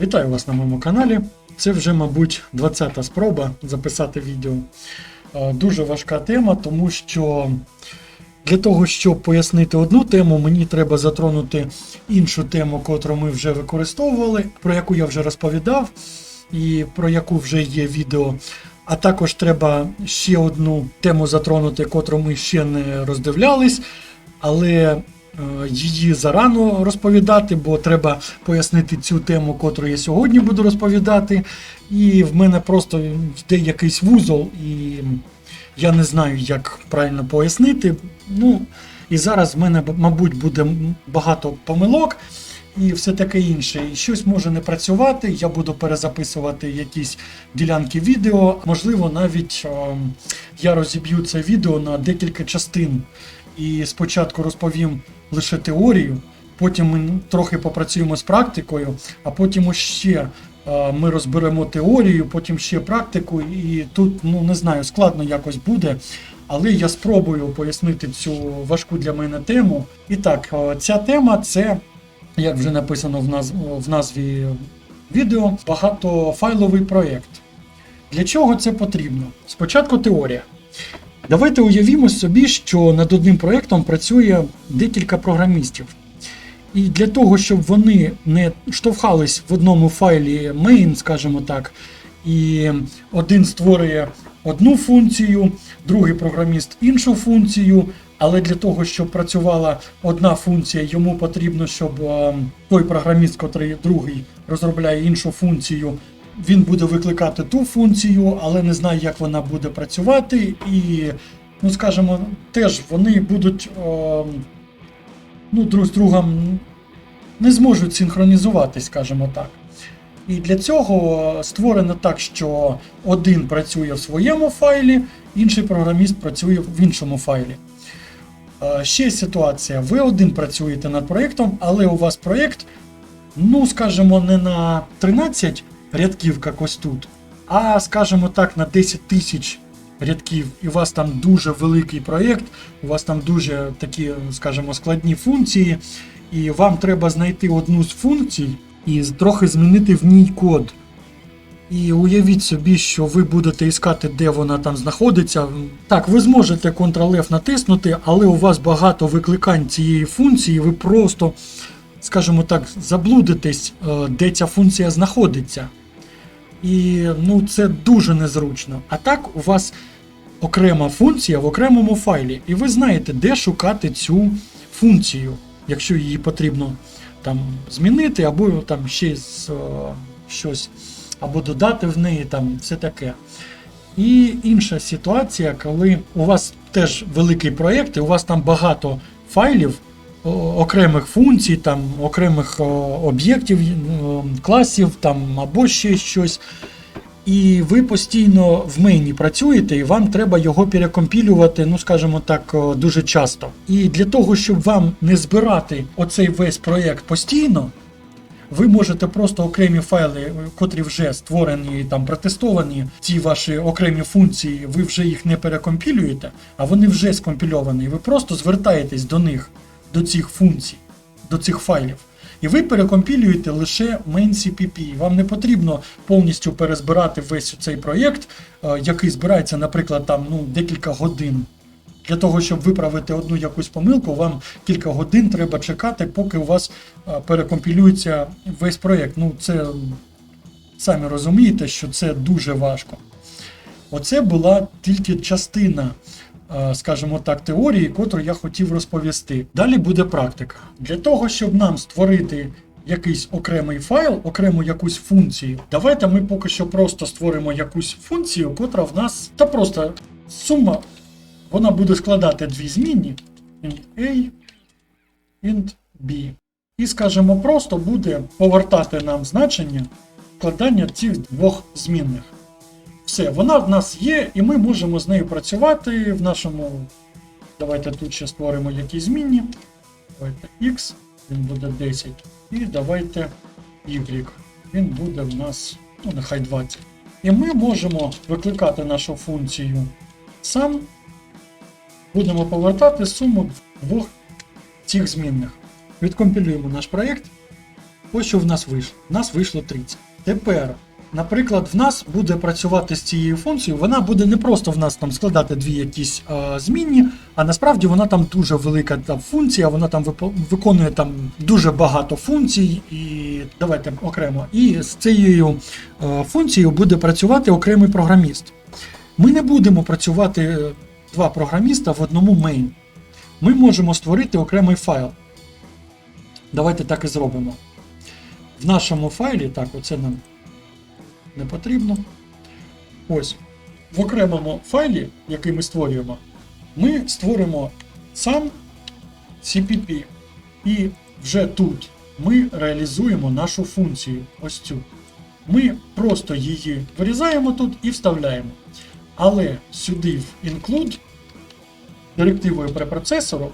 Вітаю вас на моєму каналі. Це вже, мабуть, 20-та спроба записати відео. Е, Дуже важка тема, тому що для того, щоб пояснити одну тему, мені треба затронути іншу тему, котру ми вже використовували, про яку я вже розповідав, і про яку вже є відео. А також треба ще одну тему затронути, котру ми ще не роздивлялись, але її зарано розповідати, бо треба пояснити цю тему, котру я сьогодні буду розповідати. І в мене просто йде якийсь вузол, і я не знаю, як правильно пояснити. Ну, і зараз в мене, мабуть, буде багато помилок і все таке інше. І щось може не працювати. Я буду перезаписувати якісь ділянки відео. Можливо, навіть е, я розіб'ю це відео на декілька частин. І спочатку розповім лише теорію, потім ми трохи попрацюємо з практикою, а потім ще е, ми розберемо теорію, потім ще практику, і тут, ну не знаю, складно якось буде. Але я спробую пояснити цю важку для мене тему. І так, е, ця тема це, як вже написано в, наз... в назві відео, багатофайловий проєкт. Для чого це потрібно? Спочатку теорія. Давайте уявімо собі, що над одним проєктом працює декілька програмістів. І для того, щоб вони не штовхались в одному файлі main, скажімо так, і один створює одну функцію, другий програміст іншу функцію. Але для того, щоб працювала одна функція, йому потрібно, щоб е, той програміст, котрий другий розробляє іншу функцію, він буде викликати ту функцію, але не знає, як вона буде працювати. І, ну скажімо, теж вони будуть е, ну, друг з другом не зможуть синхронізуватись, скажімо так. І для цього створено так, що один працює в своєму файлі, інший програміст працює в іншому файлі. Е, Ще ситуація: ви один працюєте над проєктом, але у вас проєкт, ну, скажімо, не на 13 рядків, як ось тут, а, скажімо так, на 10 тисяч рядків, і у вас там дуже великий проєкт, у вас там дуже такі, скажімо, складні функції, і вам треба знайти одну з функцій і трохи змінити в ній код. І уявіть собі, що ви будете іскати, де вона там знаходиться. Так, ви зможете Ctrl-F натиснути, але у вас багато викликань цієї функції, ви просто, скажімо так, заблудитесь, е, де ця функція знаходиться. І ну, це дуже незручно. А так, у вас окрема функція в окремому файлі, і ви знаєте, де шукати цю функцію, якщо її потрібно там змінити, або там ще е, щось або додати в неї там все таке. І інша ситуація, коли у вас теж великий проєкт, і у вас там багато файлів, окремих функцій, там, окремих об'єктів, класів там, або ще щось. І ви постійно в мейні працюєте, і вам треба його перекомпілювати, ну скажімо так, дуже часто. І для того, щоб вам не збирати оцей весь проєкт постійно, ви можете просто окремі файли, котрі вже створені там протестовані, ці ваші окремі функції, ви вже їх не перекомпілюєте, а вони вже скомпільовані. Ви просто звертаєтесь до них, до цих функцій, до цих файлів. І ви перекомпілюєте лише main.cpp. Вам не потрібно повністю перезбирати весь цей проєкт, е, який збирається, наприклад, там ну, декілька годин. Для того, щоб виправити одну якусь помилку, вам кілька годин треба чекати, поки у вас е, перекомпілюється весь проєкт. Ну, це самі розумієте, що це дуже важко. Оце була тільки частина, скажімо так, теорії, котру я хотів розповісти. Далі буде практика. Для того, щоб нам створити якийсь окремий файл, окрему якусь функцію, давайте ми поки що просто створимо якусь функцію, котра в нас та просто сума вона буде складати дві змінні int A, int B. І, скажімо, просто буде повертати нам значення складання цих двох змінних. Все, вона в нас є, і ми можемо з нею працювати в нашому. Давайте тут ще створимо якісь змінні. Давайте X, він буде 10. І давайте Y. Він буде в нас, ну, нехай 20. І ми можемо викликати нашу функцію сам будемо повертати суму двох цих змінних. Відкомпілюємо наш проєкт. Ось що в нас вийшло. В нас вийшло 30. Тепер, наприклад, в нас буде працювати з цією функцією. Вона буде не просто в нас там складати дві якісь е, змінні, а насправді вона там дуже велика та функція, вона там виконує там дуже багато функцій. І давайте окремо. І з цією е, функцією буде працювати окремий програміст. Ми не будемо працювати е, два програміста в одному main. Ми можемо створити окремий файл. Давайте так і зробимо. В нашому файлі, так, оце нам не потрібно. Ось. В окремому файлі, який ми створюємо, ми створимо сам CPP. І вже тут ми реалізуємо нашу функцію. Ось цю. Ми просто її вирізаємо тут і вставляємо. Але сюди в include директивою препроцесору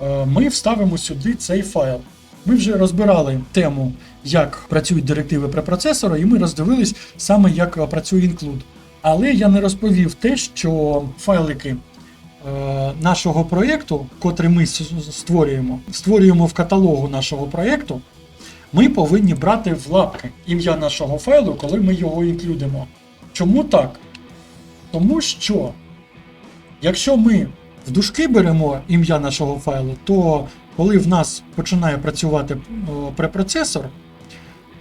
е, ми вставимо сюди цей файл. Ми вже розбирали тему, як працюють директиви препроцесора, і ми роздивились саме, як е, працює include. Але я не розповів те, що файлики е, нашого проєкту, котрий ми створюємо, створюємо в каталогу нашого проєкту, ми повинні брати в лапки ім'я нашого файлу, коли ми його інклюдимо. Чому так? Тому що якщо ми в дужки беремо ім'я нашого файлу, то коли в нас починає працювати препроцесор,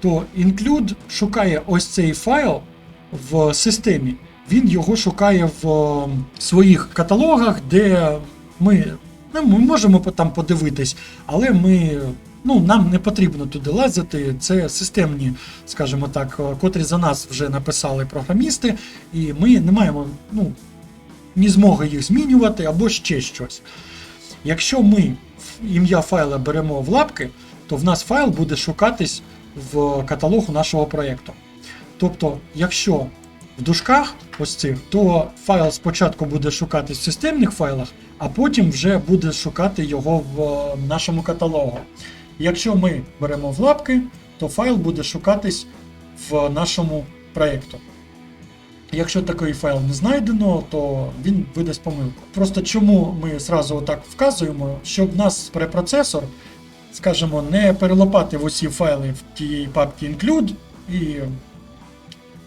то include шукає ось цей файл в системі. Він його шукає в своїх каталогах, де ми, ну, ми можемо там подивитись, але ми. Ну, нам не потрібно туди лазити. Це системні, скажімо так, котрі за нас вже написали програмісти, і ми не маємо ну, ні змоги їх змінювати або ще щось. Якщо ми ім'я файла беремо в лапки, то в нас файл буде шукатись в каталогу нашого проєкту. Тобто, якщо в дужках ось цих, то файл спочатку буде шукатись в системних файлах, а потім вже буде шукати його в е, нашому каталогу. Якщо ми беремо в лапки, то файл буде шукатись в нашому проєкту. Якщо такий файл не знайдено, то він видасть помилку. Просто чому ми зразу отак вказуємо, щоб нас препроцесор, скажімо, не перелопатив усі файли в тієї папці include і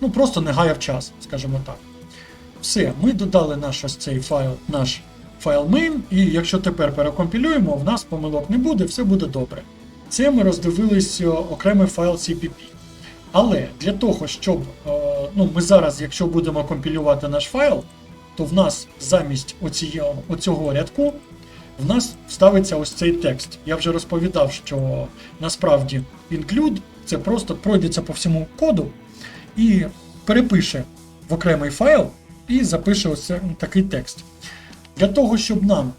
ну, просто не гаяв час, скажімо так. Все, ми додали наш ось цей файл, наш файл main, і якщо тепер перекомпілюємо, в нас помилок не буде, все буде добре. Це ми роздивились окремий файл CPP. Але для того, щоб е, ну, ми зараз, якщо будемо компілювати наш файл, то в нас замість оцієї- оцього рядку в нас ставиться ось цей текст. Я вже розповідав, що насправді include це просто пройдеться по всьому коду і перепише в окремий файл і запише ось такий текст. Для того, щоб нам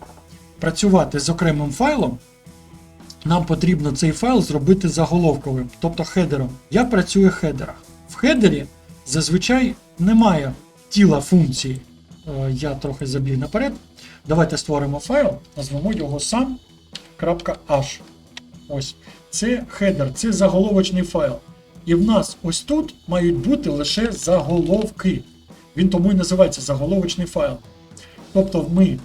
працювати з окремим файлом, нам потрібно цей файл зробити заголовковим, тобто хедером. Я працюю в хедерах. В хедері зазвичай немає тіла функції. Е, Я трохи забіг наперед. Давайте створимо файл, назвемо його сам.h. Ось. Це хедер, це заголовочний файл. І в нас ось тут мають бути лише заголовки. Він тому і називається заголовочний файл. Тобто ми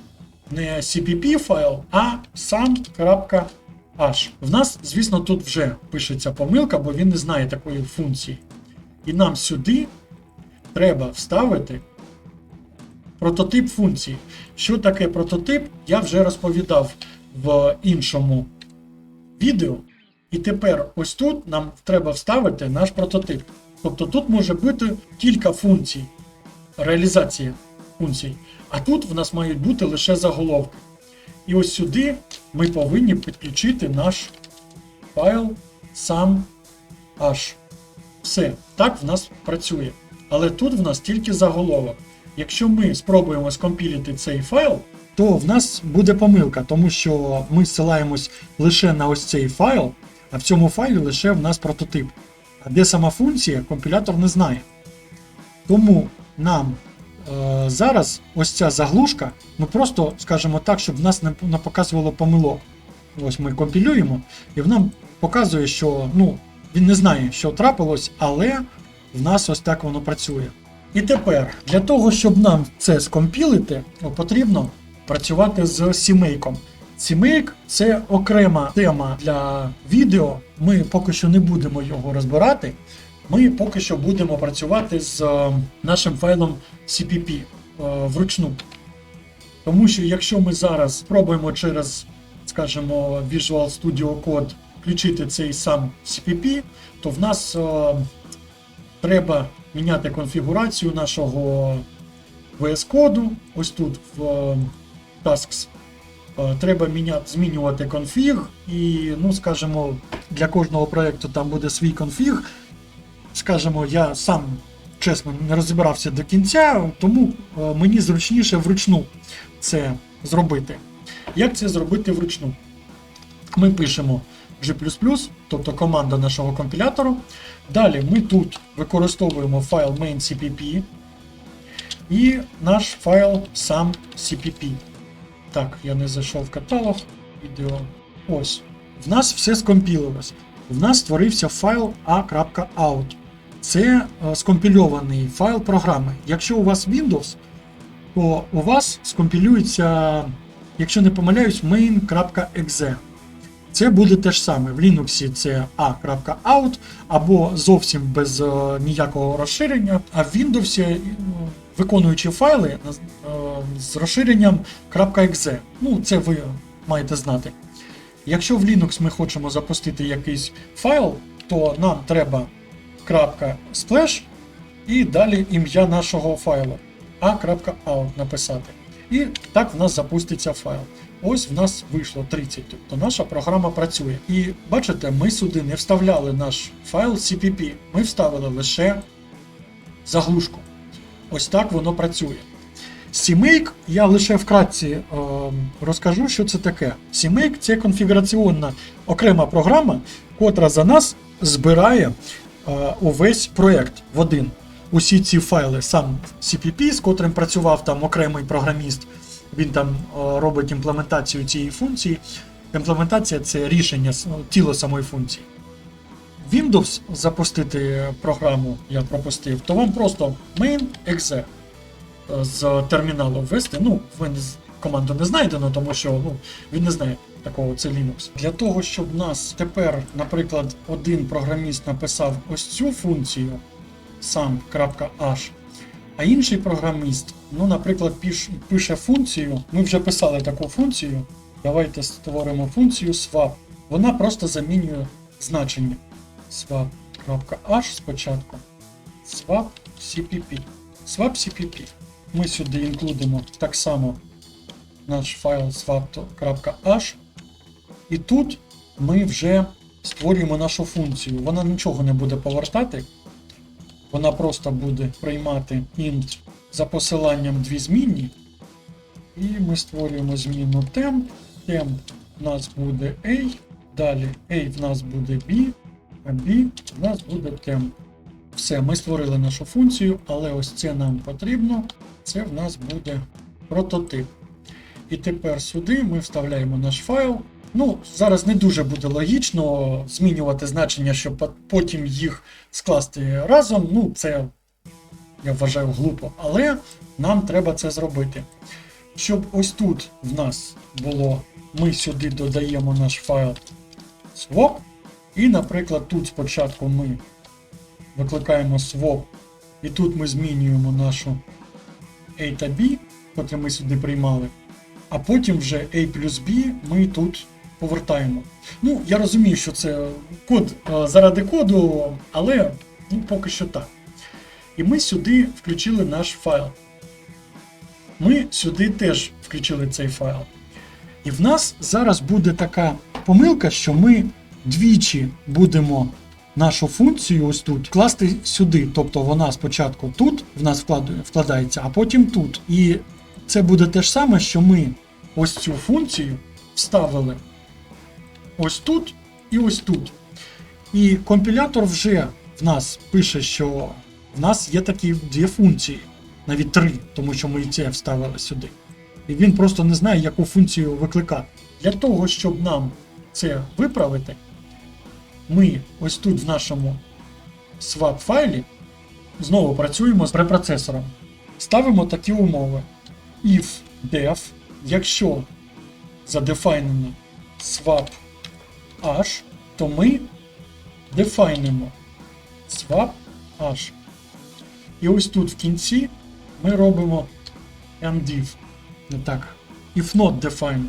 не CPP файл, а сам.h. В нас, звісно, тут вже пишеться помилка, бо він не знає такої функції. І нам сюди треба вставити прототип функції. Що таке прототип, я вже розповідав в іншому відео. І тепер ось тут нам треба вставити наш прототип. Тобто тут може бути кілька функцій, реалізація функцій. А тут в нас мають бути лише заголовки. І ось сюди ми повинні підключити наш файл сам H. Все, так в нас працює. Але тут в нас тільки заголовок. Якщо ми спробуємо скомпілити цей файл, то в нас буде помилка, тому що ми ссилаємось лише на ось цей файл, а в цьому файлі лише в нас прототип. А де сама функція, компілятор не знає. Тому нам е, зараз ось ця заглушка, ми просто скажемо так, щоб в нас не, не показувало помилок. Ось ми компілюємо, і вона показує, що ну, він не знає, що трапилось, але в нас ось так воно працює. І тепер, для того, щоб нам це скомпілити, потрібно працювати з сімейком. CMake – це окрема тема для відео. Ми поки що не будемо його розбирати. Ми поки що будемо працювати з е, нашим файлом CPP е, вручну. Тому що якщо ми зараз спробуємо через, скажімо, Visual Studio Code включити цей сам CPP, то в нас е, треба міняти конфігурацію нашого VS коду. Ось тут в е, Tasks. Е, Треба міняти, змінювати конфіг, і, ну, скажімо, для кожного проєкту там буде свій конфіг. Скажімо, я сам чесно не розібрався до кінця, тому е, мені зручніше вручну це зробити. Як це зробити вручну? Ми пишемо G, тобто команда нашого компілятору. Далі ми тут використовуємо файл main.cpp і наш файл сам CPP. Так, я не зайшов в каталог відео. Ось. В нас все скомпілилось. В нас створився файл a.out. Це е, скомпільований файл програми. Якщо у вас Windows, то у вас скомпілюється, якщо не помиляюсь, main.exe. Це буде те ж саме. В Linux це a.out або зовсім без е, ніякого розширення, а в Windows е, виконуючи файли е, з розширенням .exe. Ну, це ви маєте знати. Якщо в Linux ми хочемо запустити якийсь файл, то нам треба .splash і далі ім'я нашого файлу a.out написати. І так в нас запуститься файл. Ось в нас вийшло 30, тобто наша програма працює. І бачите, ми сюди не вставляли наш файл CPP, ми вставили лише заглушку. Ось так воно працює. CMake я лише вкратці е, розкажу, що це таке. CMake це конфігураційна окрема програма, котра за нас збирає е, увесь проєкт в один. Усі ці файли, сам CPP, з котрим працював там окремий програміст, він там робить імплементацію цієї функції. Імплементація це рішення тіло самої функції. Windows запустити програму я пропустив, то вам просто main.exe е, з терміналу ввести. Ну, ви команду не знайдено, тому що ну, він не знає такого, це Linux. Для того, щоб нас тепер, наприклад, один програміст написав ось цю функцію сам.h, а інший програміст, ну, наприклад, піш, пише функцію. Ми вже писали таку функцію. Давайте створимо функцію swap. Вона просто замінює значення. swap.h спочатку. Swap CPP. Swap CPP. Ми сюди інклюдимо так само наш файл swap.h. І тут ми вже створюємо нашу функцію. Вона нічого не буде повертати. Вона просто буде приймати int за посиланням дві змінні. І ми створюємо зміну temp. Temp в нас буде A. Далі A в нас буде B, а B в нас буде temp. Все, ми створили нашу функцію, але ось це нам потрібно. Це в нас буде прототип. І тепер сюди ми вставляємо наш файл. Ну, зараз не дуже буде логічно змінювати значення, щоб потім їх скласти разом. Ну, це я вважаю глупо, але нам треба це зробити. Щоб ось тут в нас було, ми сюди додаємо наш файл swap. І, наприклад, тут спочатку ми викликаємо swap, і тут ми змінюємо нашу A та B, котрі ми сюди приймали. А потім вже A плюс B ми тут повертаємо. Ну, я розумію, що це код е, заради коду, але ну, поки що так. І ми сюди включили наш файл. Ми сюди теж включили цей файл. І в нас зараз буде така помилка, що ми двічі будемо нашу функцію ось тут класти сюди. Тобто вона спочатку тут в нас вкладається, а потім тут. І це буде те ж саме, що ми ось цю функцію вставили ось тут і ось тут. І компілятор вже в нас пише, що в нас є такі дві функції, навіть три, тому що ми і це вставили сюди. І він просто не знає, яку функцію викликати. Для того, щоб нам це виправити, ми ось тут в нашому swap файлі знову працюємо з препроцесором. Ставимо такі умови. If def, якщо задефайнено swap h, то ми дефайнимо swap h. І ось тут в кінці ми робимо endif. Не так. If not defined.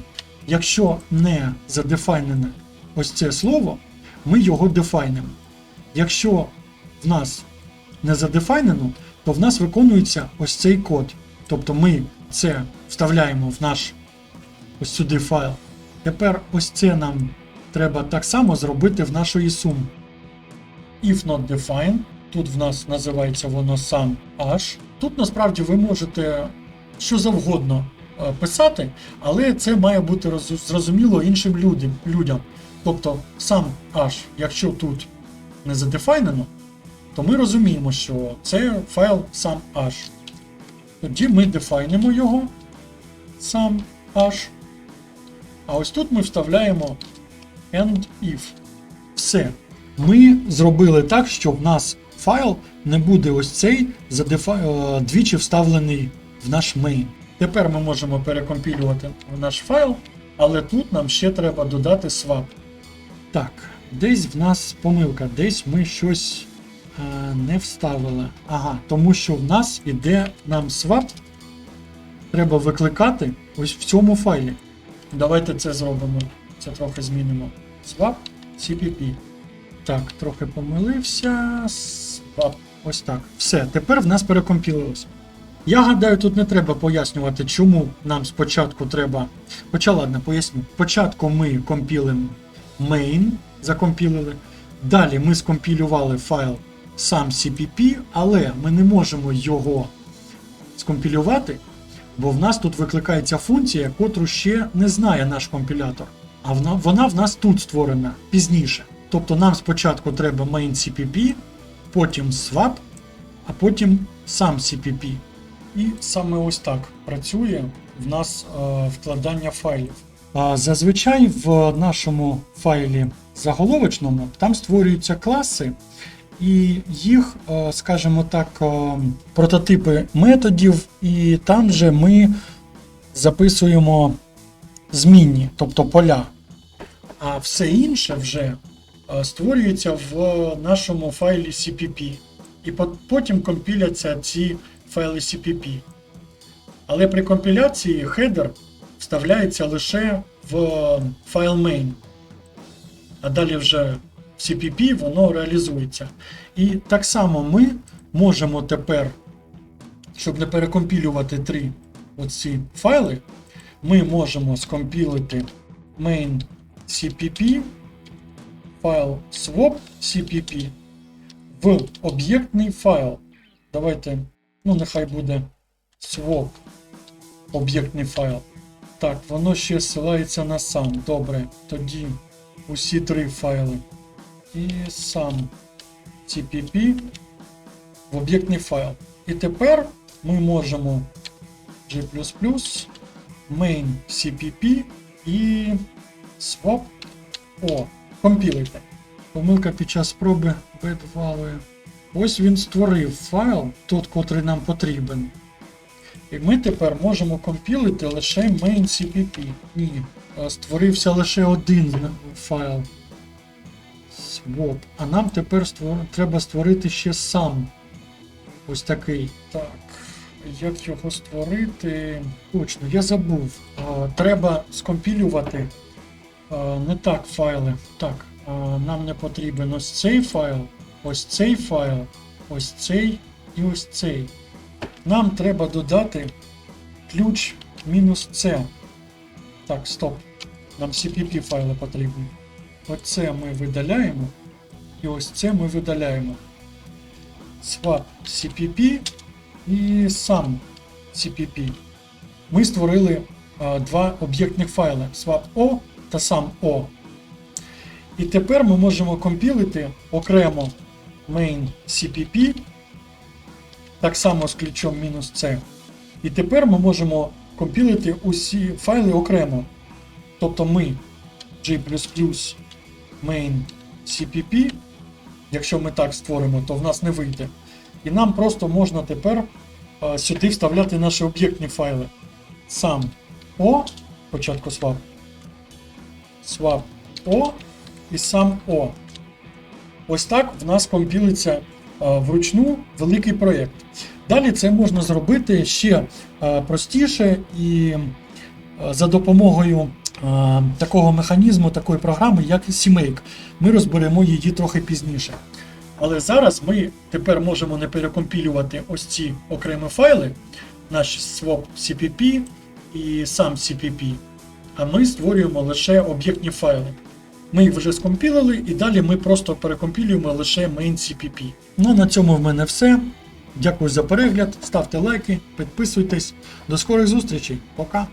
Якщо не задефайнене ось це слово, ми його дефайнимо. Якщо в нас не задефайнено, то в нас виконується ось цей код. Тобто ми це вставляємо в наш ось сюди файл. Тепер ось це нам треба так само зробити в нашої сум. If not defined, тут в нас називається воно сам H. Тут насправді ви можете що завгодно е, писати, але це має бути зрозуміло іншим людям. Тобто сам H, якщо тут не задефайнено, то ми розуміємо, що це файл сам H. Тоді ми дефайнимо його сам H. А ось тут ми вставляємо end if. Все. Ми зробили так, що в нас файл не буде ось цей е, двічі вставлений в наш main. Тепер ми можемо перекомпілювати в наш файл, але тут нам ще треба додати swap. Так, десь в нас помилка, десь ми щось е, не вставили. Ага, тому що в нас іде нам swap. Треба викликати ось в цьому файлі. Давайте це зробимо. Це трохи змінимо. Swap CPP. Так, трохи помилився. Swap. Ось так. Все, тепер в нас перекомпілилось. Я гадаю, тут не треба пояснювати, чому нам спочатку треба. Хоча ладно, поясню. Спочатку ми компілимо main, закомпілили. Далі ми скомпілювали файл сам CPP, але ми не можемо його скомпілювати, бо в нас тут викликається функція, котру ще не знає наш компілятор. А вона, вона в нас тут створена пізніше. Тобто нам спочатку треба main CPP, потім swap, а потім сам CPP. І саме ось так працює в нас е, вкладання файлів. А зазвичай в нашому файлі заголовочному там створюються класи, і їх, е, скажімо так, е, прототипи методів, і там же ми записуємо змінні, тобто поля. А все інше вже е, створюється в нашому файлі CPP. І потім компіляться ці файли CPP. Але при компіляції хедер вставляється лише в файл main. А далі вже в CPP воно реалізується. І так само ми можемо тепер, щоб не перекомпілювати три оці файли, ми можемо скомпілити main CPP, файл swap CPP в об'єктний файл. Давайте, ну нехай буде swap об'єктний файл. Так, воно ще ссилається на сам. Добре. Тоді усі три файли. І сам CPP в об'єктний файл. І тепер ми можемо G main CPP і swap O. Компілити. Помилка під час спроби бедвалує. Ось він створив файл, тот, котрий нам потрібен. І ми тепер можемо компілити лише main CPP. Ні. е, Створився лише один файл. Swap. А нам тепер створ... треба створити ще сам. Ось такий. Так. Як його створити? Точно, я забув. Треба скомпілювати не так файли. Так, нам не потрібен ось цей файл, ось цей файл, ось цей і ось цей. Нам треба додати ключ мінус C. Так, стоп. Нам CPP файли потрібні. Оце ми видаляємо. І ось це ми видаляємо. Swap CPP і сам CPP. Ми створили а, два об'єктних файли swap O та сам O. І тепер ми можемо компілити окремо main CPP так само з ключом мінус C. І тепер ми можемо компілити усі файли окремо. Тобто ми G main CPP, якщо ми так створимо, то в нас не вийде. І нам просто можна тепер е, сюди вставляти наші об'єктні файли. Сам O, спочатку swap, swap O і сам O. Ось так в нас компілиться е, вручну великий проєкт. Далі це можна зробити ще е, простіше і за допомогою такого механізму, такої програми, як CMake. Ми розберемо її трохи пізніше. Але зараз ми тепер можемо не перекомпілювати ось ці окремі файли, наш swap CPP і сам CPP, а ми створюємо лише об'єктні файли. Ми їх вже скомпілили, і далі ми просто перекомпілюємо лише main CPP. Ну на цьому в мене все. Дякую за перегляд, ставте лайки, підписуйтесь. До скорих зустрічей. Пока!